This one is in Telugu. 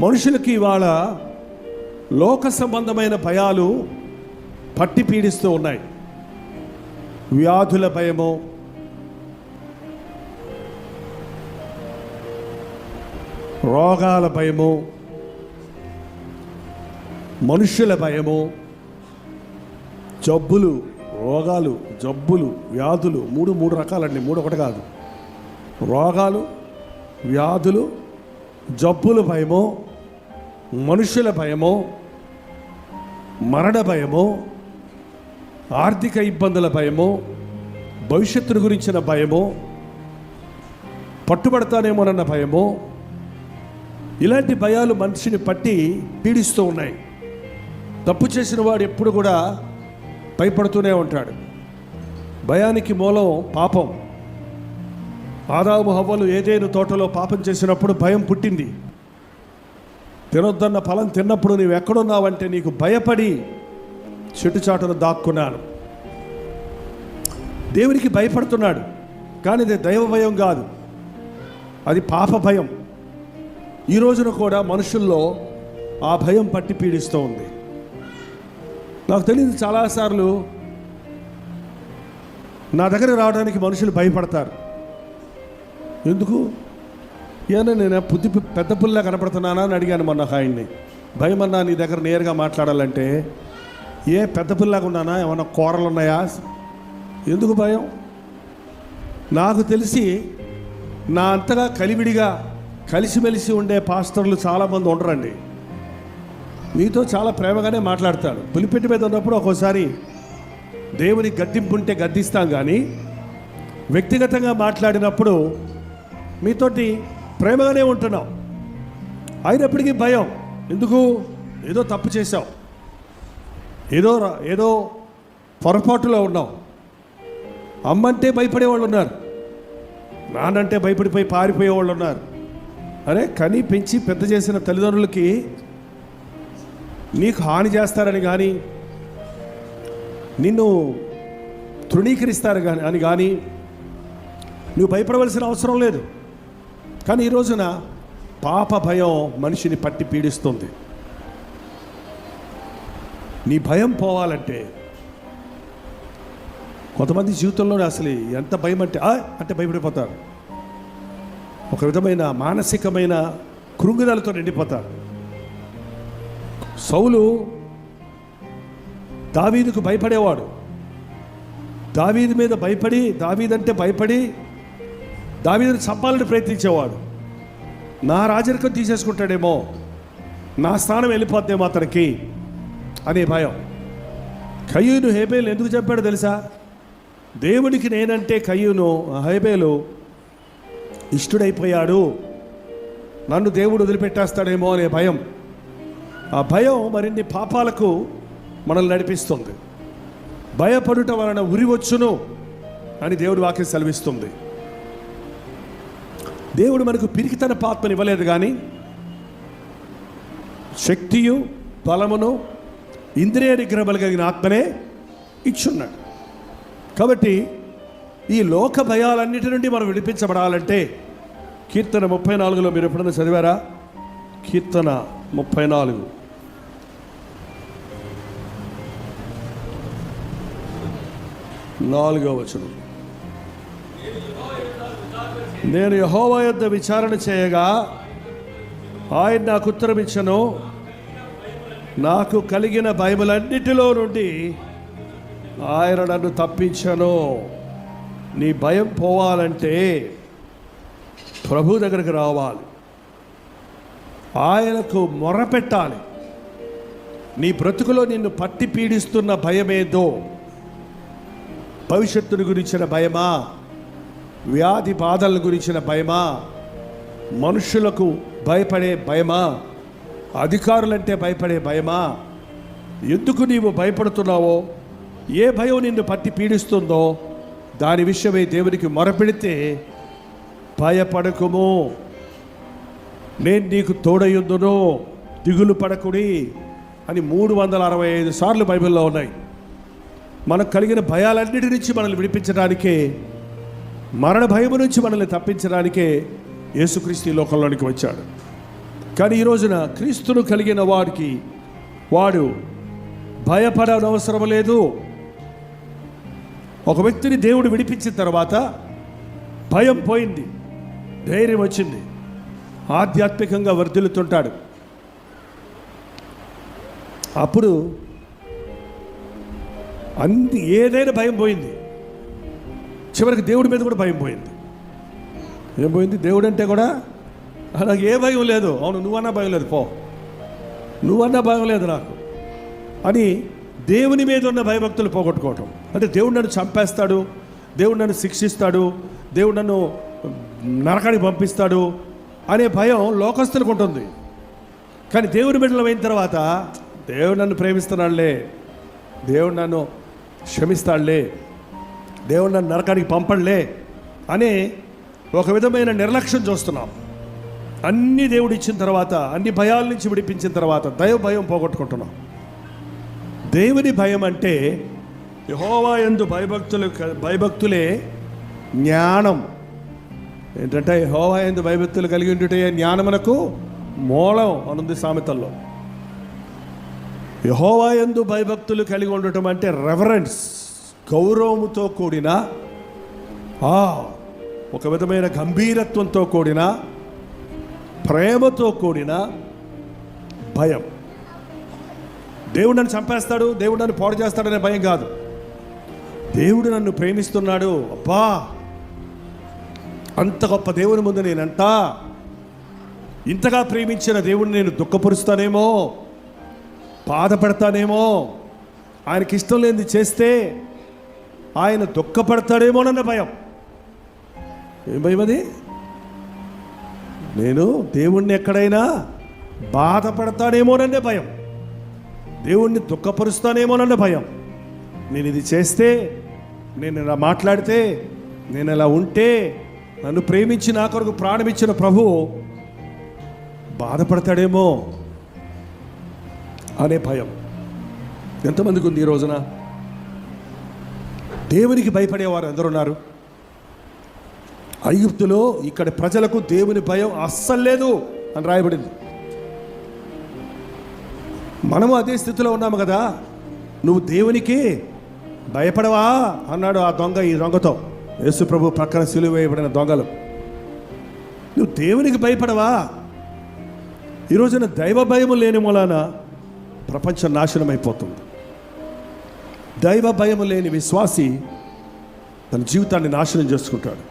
మనుషులకి ఇవాళ లోక సంబంధమైన భయాలు పట్టి పీడిస్తూ ఉన్నాయి. వ్యాధుల భయము రోగాల భయము మనుషుల భయము జబ్బులు రోగాలు జబ్బులు వ్యాధులు మూడు మూడు రకాలండి మూడు ఒకటి కాదు. రోగాలు వ్యాధులు జబ్బుల భయము మనుషుల భయము మరణ భయము ఆర్థిక ఇబ్బందుల భయము భవిష్యత్తును గురించిన భయము పట్టుబడతానేమోనన్న భయమో ఇలాంటి భయాలు మనిషిని పట్టి పీడిస్తూ ఉన్నాయి. తప్పు చేసిన వాడు ఎప్పుడు కూడా భయపడుతూనే ఉంటాడు. భయానికి మూలం పాపం. ఆదాము హవ్వలు ఏదైనా తోటలో పాపం చేసినప్పుడు భయం పుట్టింది. తినొద్దన్న ఫలం తిన్నప్పుడు నీవు ఎక్కడున్నావంటే నీకు భయపడి చెట్టు చాటును దాక్కున్నాను. దేవునికి భయపడుతున్నాడు కానీ ఇది దైవ భయం కాదు. అది పాప భయం. ఈ రోజున కూడా మనుషుల్లో ఆ భయం పట్టి పీడిస్తూ ఉంది. నాకు తెలియదు చాలాసార్లు నా దగ్గర రావడానికి మనుషులు భయపడతారు. ఎందుకు? ఏమన్నా నేను పుద్ది పెద్ద పుల్లా కనపడుతున్నానా అని అడిగాను మొన్న ఆయన్ని. భయం అన్నా నీ దగ్గర నేరుగా మాట్లాడాలంటే ఏ పెద్ద పుల్లగా ఉన్నానా? ఏమన్నా కూరలు ఉన్నాయా ఎందుకు భయం? నాకు తెలిసి నా అంతగా కలివిడిగా కలిసిమెలిసి ఉండే పాస్టర్లు చాలామంది ఉండరండి. మీతో చాలా ప్రేమగానే మాట్లాడతాడు. పులిపెట్టి మీద ఉన్నప్పుడు ఒక్కోసారి దేవుని గద్దింపు ఉంటే గద్దిస్తాం కానీ వ్యక్తిగతంగా మాట్లాడినప్పుడు మీతోటి ప్రేమగానే ఉంటున్నావు. అయినప్పటికీ భయం. ఎందుకు? ఏదో తప్పు చేశావు. ఏదో ఏదో పొరపాటులో ఉన్నాం అమ్మంటే భయపడేవాళ్ళు ఉన్నారు. నాన్నంటే భయపడిపోయి పారిపోయే వాళ్ళు ఉన్నారు. అరే కని పెంచి పెద్ద చేసిన తల్లిదండ్రులకి నీకు హాని చేస్తారని కానీ నిన్ను తృణీకరిస్తారు కానీ అని కానీ నువ్వు భయపడవలసిన అవసరం లేదు. కానీ ఈ రోజున పాప భయం మనిషిని పట్టి పీడిస్తుంది. నీ భయం పోవాలంటే కొంతమంది జీవితంలో అసలు ఎంత భయం అంటే "ఆ" అంటే భయపడిపోతారు. ఒక విధమైన మానసికమైన కృంగిదలతో నిండిపోతారు. సౌలు దావీదుకు భయపడేవాడు. దావీదు మీద భయపడి దావీదంటే భయపడి దావీదుని చంపాలని ప్రయత్నించేవాడు. నా రాజరికం తీసేసుకుంటాడేమో నా స్థానం వెళ్ళిపోద్దేమో అతనికి అనే భయం. కయ్యూను హేబేలు ఎందుకు చెప్పాడు తెలుసా? దేవుడికి నేనంటే కయ్యూను హేబేలు ఇష్టుడైపోయాడు. నన్ను దేవుడు వదిలిపెట్టేస్తాడేమో అనే భయం. ఆ భయం మరిన్ని పాపాలకు మనల్ని నడిపిస్తుంది. భయపడుట వలన ఉరి వచ్చును అని దేవుడి వాక్యం సెలవిస్తుంది. దేవుడు మనకు పిరికితన పాత్మని ఇవ్వలేదు కానీ శక్తియు బలమును ఇంద్రియ నిగ్రహములు కలిగిన ఆత్మనే ఇచ్చున్నాడు. కాబట్టి ఈ లోక భయాలన్నిటి నుండి మనం విడిపించబడాలంటే కీర్తన ముప్పై నాలుగులో మీరు ఎప్పుడైనా చదివారా? కీర్తన ముప్పై నాలుగు. నాలుగో వచనం. నేను యహోవా యొద్ద విచారణ చేయగా ఆయన నాకు ఉత్తరం ఇచ్చను నాకు కలిగిన భయములన్నిటిలో నుండి ఆయన నన్ను తప్పించను. నీ భయం పోవాలంటే ప్రభు దగ్గరికి రావాలి. ఆయనకు మొరపెట్టాలి. నీ బ్రతుకులో నిన్ను పట్టి పీడిస్తున్న భయమేదో భవిష్యత్తుని గురించిన భయమా? వ్యాధి బాధల గురించిన భయమా? మనుషులకు భయపడే భయమా? అధికారులంటే భయపడే భయమా? ఎందుకు నీవు భయపడుతున్నావో? ఏ భయం నిన్ను పట్టి పీడిస్తుందో? దాని విషయమై దేవునికి మొరపెడితే భయపడకుము. నేను నీకు తోడయుందును దిగులు పడకుడి అని మూడు వందల అరవై ఐదు సార్లు బైబిల్లో ఉన్నాయి. మనకు కలిగిన భయాలన్నిటి నుంచి మనల్ని విడిపించడానికే మరణ భయం నుంచి మనల్ని తప్పించడానికే యేసుక్రీస్తు లోకంలోనికి వచ్చాడు. కానీ ఈ రోజున క్రీస్తును కలిగిన వాడికి వాడు భయపడనవసరం లేదు. ఒక వ్యక్తిని దేవుడు విడిపించిన తర్వాత భయం పోయింది ధైర్యం వచ్చింది ఆధ్యాత్మికంగా వర్ధిల్లుతుంటాడు. అప్పుడు అన్ని ఏదైనా భయం పోయింది. చివరికి దేవుడి మీద కూడా భయం పోయింది. ఏం పోయింది? దేవుడు అంటే కూడా నాకు ఏ భయం లేదు. అవును నువ్వన్నా భయం లేదు పో. నువ్వన్నా భయం లేదు నాకు. అని దేవుని మీద ఉన్న భయభక్తులు పోగొట్టుకోవటం. అంటే దేవుడు నన్ను చంపేస్తాడు దేవుడు నన్ను శిక్షిస్తాడు దేవుడు నన్ను నరకానికి పంపిస్తాడు అనే భయం లోకస్తులకు ఉంటుంది. కానీ దేవుని బిడ్డలు అయిన తర్వాత దేవుడు నన్ను ప్రేమిస్తున్నాడులే. దేవుడు నన్ను క్షమిస్తాడులే. దేవుడు నన్ను నరకానికి పంపడలే అనే ఒక విధమైన నిర్లక్ష్యం చూస్తున్నాం. అన్ని దేవుడు ఇచ్చిన తర్వాత అన్ని భయాల నుంచి విడిపించిన తర్వాత దైవ భయం పోగొట్టుకుంటున్నాం. దేవుని భయం అంటే యహోవా ఎందు భయభక్తులు భయభక్తులే జ్ఞానం. ఏంటంటే యహోవా ఎందు భయభక్తులు కలిగి ఉంటే జ్ఞానమునకు మూలం అనుంది సామెతల్లో. యహోవా ఎందు భయభక్తులు కలిగి ఉండటం అంటే రెఫరెన్స్ గౌరవముతో కూడిన ఆ, ఒక విధమైన గంభీరత్వంతో కూడిన ప్రేమతో కూడిన భయం. దేవుడు నన్ను చంపేస్తాడు దేవుడు నన్ను పాడు చేస్తాడనే భయం కాదు. దేవుడు నన్ను ప్రేమిస్తున్నాడు. అబ్బా! అంత గొప్ప దేవుని ముందు నేనంట ఇంతగా ప్రేమించిన దేవుడిని నేను దుఃఖపరుస్తానేమో బాధపడతానేమో ఆయనకి ఇష్టం లేనిది చేస్తే ఆయన దుఃఖపడతాడేమోనన్న భయం. ఏం భయం అది? నేను దేవుణ్ణి ఎక్కడైనా బాధపడతాడేమోనన్నే భయం. దేవుణ్ణి దుఃఖపరుస్తానేమోనన్న భయం. నేను ఇది చేస్తే నేను ఇలా మాట్లాడితే నేను ఇలా ఉంటే నన్ను ప్రేమించి నా కొరకు ప్రాణమిచ్చిన ప్రభు బాధపడతాడేమో అనే భయం. ఎంతమందికి ఉంది ఈ రోజున? దేవునికి భయపడేవారు ఎందరున్నారు అయ్యుప్తులో ఇక్కడ ప్రజలకు దేవుని భయం అస్సలు లేదు అని రాయబడింది. మనము అదే స్థితిలో ఉన్నాము కదా. నువ్వు దేవునికి భయపడవా అన్నాడు ఆ దొంగ ఈ దొంగతో. యేసు ప్రభు ప్రక్కన సిలువ వేయబడిన దొంగలు. నువ్వు దేవునికి భయపడవా? ఈ రోజున దైవ భయము లేని మూలాన ప్రపంచం నాశనం అయిపోతుంది దైవ భయము లేని విశ్వాసి తన జీవితాన్ని నాశనం చేసుకుంటాడు.